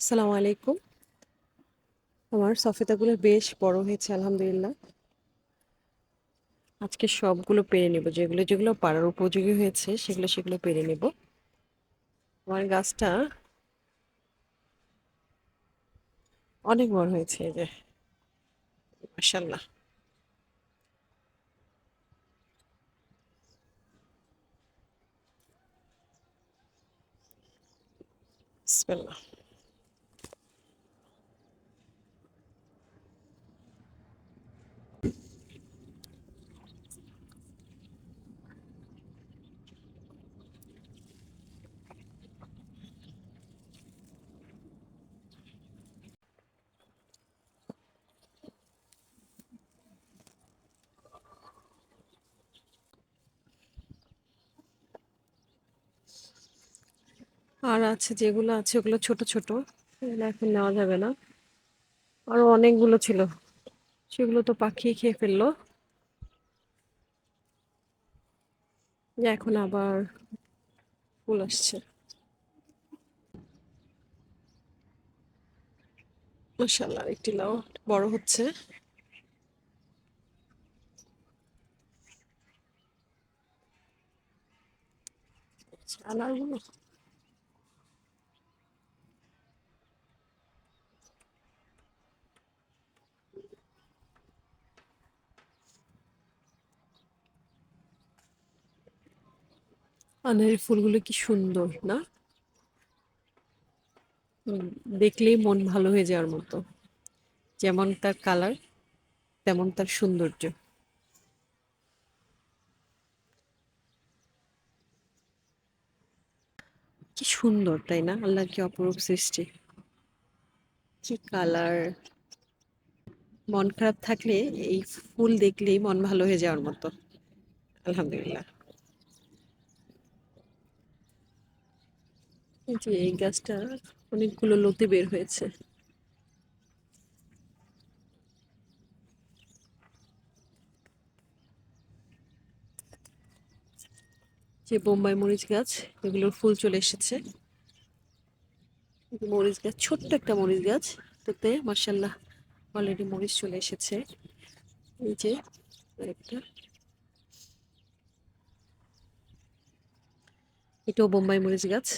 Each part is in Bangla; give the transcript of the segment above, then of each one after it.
আসসালামু আলাইকুম। আমার সফেদাগুলো বেশ বড় হয়েছে, আলহামদুলিল্লাহ। আজকে সবগুলো পেরে নেব, যেগুলো যেগুলো পাড়ার উপযোগী হয়েছে, সেগুলো সেগুলো পেরে নেব। আমার গাছটা অনেক বড় হয়েছে, এই যে মাশাল্লাহ বিসমিল্লাহ। আর আছে যেগুলো আছে ওগুলো ছোট ছোট। এখন নেওয়া যাবে না। আরও অনেকগুলো ছিল। সেগুলো তো পাখি খেয়ে ফেলল। এখন আবার ফুল আসছে। একটি লাউ বড় হচ্ছে। আনারগুলো। আনারের ফুলগুলো কি সুন্দর, না? দেখলেই মন ভালো হয়ে যাওয়ার মতো। যেমন তার কালার, তেমন তার সৌন্দর্য। কি সুন্দর, তাই না? আল্লাহর কি অপরূপ সৃষ্টি। কি কালার। মন খারাপ থাকলে এই ফুল দেখলেই মন ভালো হয়ে যাওয়ার মতো। আলহামদুলিল্লাহ। এই যে এই গাছটা অনেকগুলো লতি বের হয়েছে। যে বোম্বাই মরিচ গাছ, এগুলোর ফুল চলে এসেছে। মরিচ গাছ, ছোট্ট একটা মরিচ গাছ তাতে মার্শাল্লাহ অলরেডি মরিচ চলে এসেছে। এই যে একটা এটাও বোম্বাই মরিচ গাছ।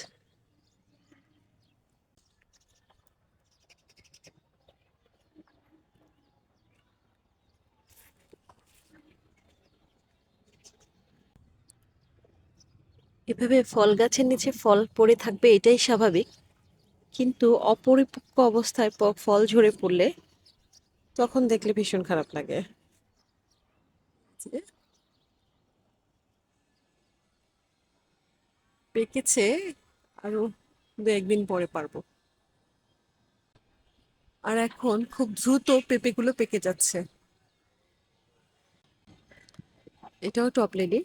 এভাবে ফল গাছের নিচে ফল পড়ে থাকবে, এটাই স্বাভাবিক। কিন্তু অপরিপক্ক অবস্থায় ফল ঝরে পড়লে তখন দেখলে ভীষণ খারাপ লাগে। পেকেছে আরও দু একদিন পরে পারব। আর এখন খুব দ্রুত পেঁপেগুলো পেকে যাচ্ছে। এটাও টপ লেডি।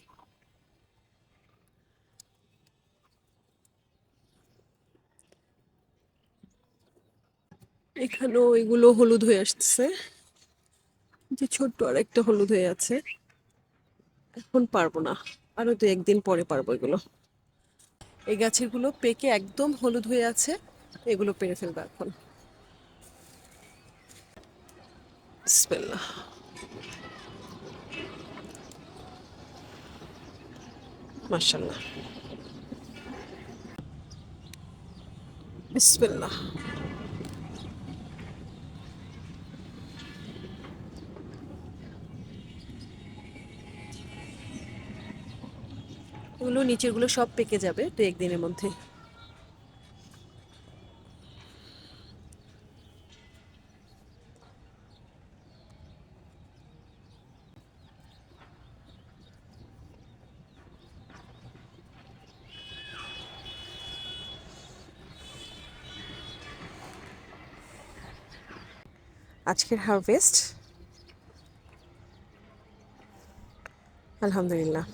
এখানেও এগুলো হলুদ হয়ে আসছে যে ছোট্ট আর একটা হলুদ হয়ে আছে। এখন পারব না। আরও দু একদিন পরে পারব এগুলো। এই গাছেরগুলো পেকে একদম হলুদ হয়ে আছে। এগুলো পেরে ফেলব এখন। মাশাল্লাহ বিসমিল্লাহ। এগুলো নিচেরগুলো সব পেকে যাবে দু একদিনের মধ্যে। আজকের হারভেস্ট? আলহামদুলিল্লাহ।